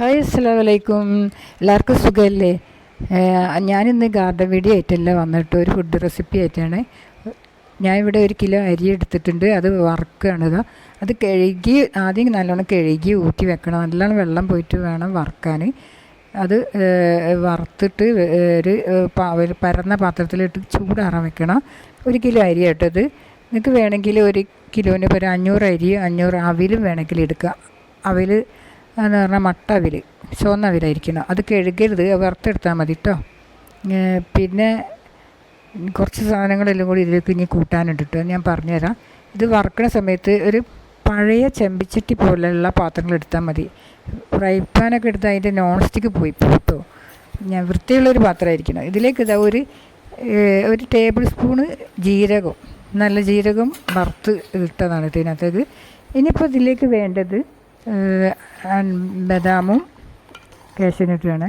Hi അസ്സാം വലൈക്കും എല്ലാവർക്കും സുഖമല്ലേ ഞാനിന്ന് ഗാർഡൻ വീഡിയോ ആയിട്ടല്ല വന്നിട്ട് ഒരു ഫുഡ് റെസിപ്പി ആയിട്ടാണ്. ഞാൻ ഇവിടെ ഒരു കിലോ അരി എടുത്തിട്ടുണ്ട്. അത് വറുക്കുകയാണ് ഇതാ അത് കഴുകി ആദ്യം നല്ലോണം കഴുകി ഊറ്റി വെക്കണം. നല്ലോണം വെള്ളം പോയിട്ട് വേണം വറുക്കാൻ. അത് വറുത്തിട്ട് ഒരു പരന്ന പാത്രത്തിലിട്ട് ചൂടാറാൻ വെക്കണം. ഒരു കിലോ അരി കേട്ടത് നിങ്ങൾക്ക് വേണമെങ്കിൽ ഒരു കിലോന് ഒരു അഞ്ഞൂറ് അരി അഞ്ഞൂറ് അവിലും വേണമെങ്കിൽ എടുക്കുക അവിൽ എന്ന് പറഞ്ഞാൽ മട്ട അവിൽ ചുവന്ന അവിലായിരിക്കണം അത് കഴുകരുത് വറുത്തെടുത്താൽ മതി കേട്ടോ പിന്നെ കുറച്ച് സാധനങ്ങളെല്ലാം കൂടി ഇതിലേക്ക് ഇനി കൂട്ടാനുണ്ട് കേട്ടോ ഞാൻ പറഞ്ഞുതരാം. ഇത് വറുക്കണ സമയത്ത് ഒരു പഴയ ചെമ്പിച്ചട്ടി പോലെയുള്ള പാത്രങ്ങൾ എടുത്താൽ മതി. ഫ്രൈ പാനൊക്കെ എടുത്താൽ അതിന്റെ നോൺ സ്റ്റിക്ക് പോയി കേട്ടോ ഞാൻ വൃത്തിയുള്ളൊരു പാത്രമായിരിക്കണം. ഇതിലേക്ക് ഇതാ ഒരു ഒരു ടേബിൾ സ്പൂണ് ജീരകം. നല്ല ജീരകം വറുത്ത് ഇട്ടതാണ് ഇതിനകത്തേക്ക് ഇനിയിപ്പോൾ ഇതിലേക്ക് വേണ്ടത് ബദാമും കാഷ്യനട്ടുമാണ്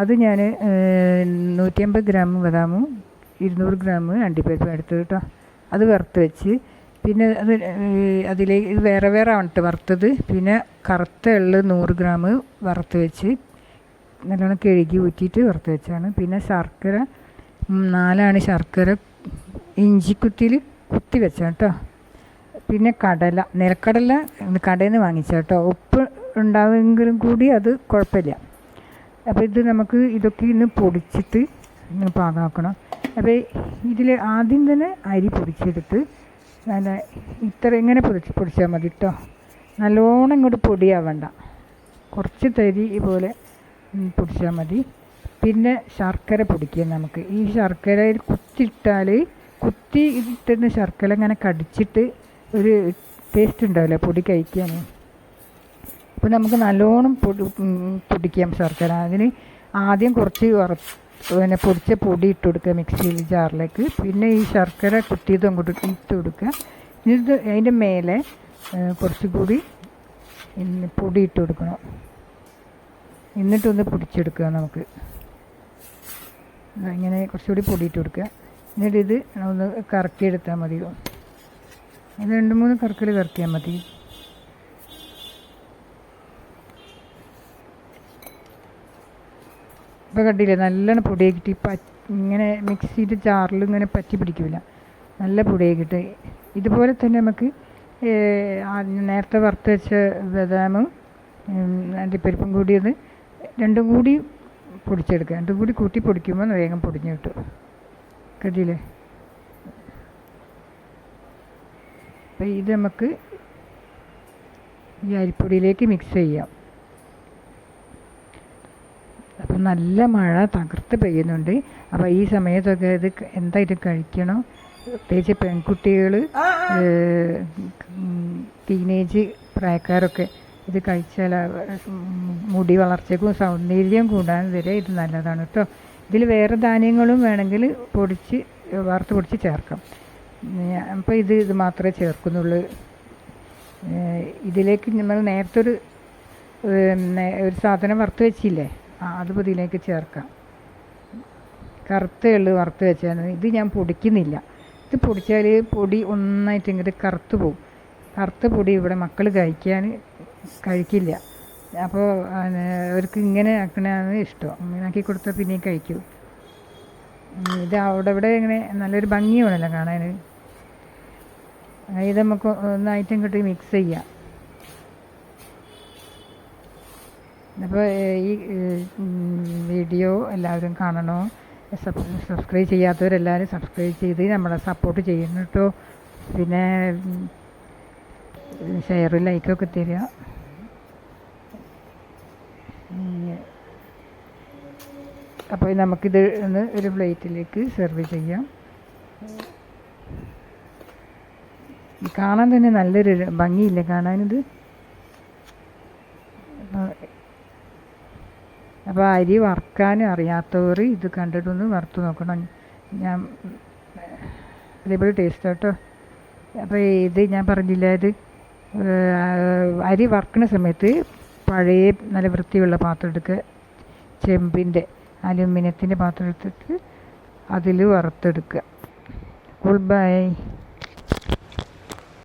അത് ഞാൻ നൂറ്റിയമ്പത് ഗ്രാം ബദാമും ഇരുന്നൂറ് ഗ്രാം അണ്ടിപ്പരിപ്പും എടുത്തു കേട്ടോ. അത് വറുത്ത് വെച്ച്. പിന്നെ അത് അതിലേക്ക് വേറെ വേറെ ആണ് വറുത്തത്. പിന്നെ കറുത്ത എള്ള് നൂറ് ഗ്രാം വറുത്ത് വെച്ച് നല്ലോണം കഴുകി ഊറ്റിയിട്ട് വറുത്ത് വെച്ചാണ്. പിന്നെ ശർക്കര നാലാണ് ശർക്കര ഇഞ്ചിക്കുത്തിയിൽ കുത്തി വെച്ചാണ് കേട്ടോ പിന്നെ കടല. നിലക്കടല കടയിൽ നിന്ന് വാങ്ങിച്ച കേട്ടോ. ഉപ്പ് ഉണ്ടാവുമെങ്കിലും കൂടി അത് കുഴപ്പമില്ല. അപ്പോൾ ഇത് നമുക്ക് ഇതൊക്കെ ഇന്ന് പൊടിച്ചിട്ട് ഇങ്ങനെ പാകമാക്കണം. അപ്പോൾ ഇതിൽ ആദ്യം തന്നെ അരി പൊടിച്ചെടുത്ത് നല്ല ഇത്ര ഇങ്ങനെ പൊടിച്ച് പൊടിച്ചാൽ മതി കേട്ടോ നല്ലോണം ഇങ്ങോട്ട് പൊടിയാവണ്ട. കുറച്ച് തരി പോലെ പൊടിച്ചാൽ മതി. പിന്നെ ശർക്കര പൊടിക്കുക നമുക്ക്. ഈ ശർക്കരയിൽ കുത്തിയിട്ടാൽ കുത്തി ഇട്ടിരുന്ന ശർക്കര ഇങ്ങനെ കടിച്ചിട്ട് ഒരു ടേസ്റ്റ് ഉണ്ടാവില്ല പൊടി കഴിക്കാൻ. അപ്പോൾ നമുക്ക് നല്ലോണം പൊടി പൊടിക്കാം ശർക്കര. അതിന് ആദ്യം കുറച്ച് പിന്നെ പൊടിച്ച പൊടി ഇട്ട് കൊടുക്കുക മിക്സിയിൽ ജാറിലേക്ക് പിന്നെ ഈ ശർക്കര കുത്തിയത് അങ്ങോട്ട് ഇട്ട് കൊടുക്കുക. ഇത് അതിന്റെ മേലെ കുറച്ച് കൂടി പൊടി ഇട്ട് കൊടുക്കണം. എന്നിട്ടൊന്ന് പൊടിച്ചെടുക്കുക നമുക്ക്. ഇങ്ങനെ കുറച്ചുകൂടി പൊടി ഇട്ട് കൊടുക്കുക. എന്നിട്ട് ഇത് ഒന്ന് കറക്കിയെടുത്താൽ മതി ഇത് രണ്ട് മൂന്ന് കറക്കൽ കറക്കിയാൽ മതി. ഇപ്പോൾ കണ്ടില്ലേ നല്ലോണം പൊടിയാക്കിയിട്ട് ഇപ്പം ഇങ്ങനെ മിക്സിയുടെ ജാറിൽ ഇങ്ങനെ പറ്റി പിടിക്കില്ല നല്ല പൊടിയാക്കിയിട്ട് ഇതുപോലെ തന്നെ നമുക്ക് നേരത്തെ വറുത്ത് വെച്ച ബദാമും അണ്ടിപ്പരിപ്പും കൂടി ഒന്ന് രണ്ടും കൂടി പൊടിച്ചെടുക്കുക. രണ്ടും കൂടി കൂട്ടി പൊടിക്കുമ്പോൾ വേഗം പൊടിഞ്ഞു കിട്ടും. കണ്ടില്ലേ? അപ്പോൾ ഇത് നമുക്ക് ഈ അരിപ്പൊടിയിലേക്ക് മിക്സ് ചെയ്യാം. അപ്പം നല്ല മഴ തകർത്ത് പെയ്യുന്നുണ്ട്. അപ്പോൾ ഈ സമയത്തൊക്കെ ഇത് എന്തായിട്ട് കഴിക്കണം? പ്രത്യേകിച്ച് പെൺകുട്ടികൾ ടീനേജ് പ്രായക്കാരൊക്കെ ഇത് കഴിച്ചാൽ മുടി വളർച്ചയ്ക്കും സൗന്ദര്യം കൂടാൻ വരെ ഇത് നല്ലതാണ് കേട്ടോ. ഇതിൽ വേറെ ധാന്യങ്ങളും വേണമെങ്കിൽ പൊടിച്ച് വറുത്ത് പൊടിച്ച് ചേർക്കാം. അപ്പോൾ ഇത് ഇത് മാത്രമേ ചേർക്കുന്നുള്ളൂ. ഇതിലേക്ക് നമ്മൾ നേരത്തെ ഒരു ഒരു സാധനം വറുത്ത് വെച്ചില്ലേ? ആ അത് ഇതിലേക്ക് ചേർക്കാം. കറുത്ത എള്ള് വറുത്ത് വെച്ചാൽ ഇത് ഞാൻ പൊടിക്കുന്നില്ല. ഇത് പൊടിച്ചാൽ പൊടി ഒന്നായിട്ട് ഇങ്ങോട്ട് കറുത്ത് പോകും കറുത്ത പൊടി ഇവിടെ മക്കൾ കഴിക്കാൻ കഴിക്കില്ല. അപ്പോൾ അവർക്ക് ഇങ്ങനെ ആക്കണതാണ് ഇഷ്ടം. ഇങ്ങനെ ആക്കി കൊടുത്താൽ പിന്നെയും കഴിക്കും. ഇത് അവിടെ ഇവിടെ ഇങ്ങനെ നല്ലൊരു ഭംഗിയാണല്ലോ കാണാൻ. ഇത് നമുക്ക് ഒന്നായിട്ട് ഇങ്ങോട്ട് മിക്സ് ചെയ്യാം. അപ്പോൾ ഈ വീഡിയോ എല്ലാവരും കാണണോ? സബ് സബ്സ്ക്രൈബ് ചെയ്യാത്തവരെല്ലാവരും സബ്സ്ക്രൈബ് ചെയ്ത് നമ്മളെ സപ്പോർട്ട് ചെയ്യണം കേട്ടോ. പിന്നെ ഷെയർ ലൈക്കൊക്കെ തരിക. അപ്പോൾ നമുക്കിത് ഒന്ന് ഒരു പ്ലേറ്റിലേക്ക് സെർവ് ചെയ്യാം. കാണാൻ തന്നെ നല്ലൊരു ഭംഗിയില്ലേ കാണാനിത്? അപ്പോൾ അരി വറുക്കാൻ അറിയാത്തവർ ഇത് കണ്ടിട്ടൊന്ന് വറുത്ത് നോക്കണം. ഞാൻ അതേപോലെ ടേസ്റ്റ് കേട്ടോ. അപ്പോൾ ഇത് ഞാൻ പറഞ്ഞില്ല ഇത് അരി വറുക്കുന്ന സമയത്ത് പഴയ നല്ല വൃത്തിയുള്ള പാത്രം എടുക്കുക. ചെമ്പിന്റെ അലുമിനിയത്തിന്റെ പാത്രം എടുത്തിട്ട് അതിൽ വറുത്തെടുക്കുക. Good bye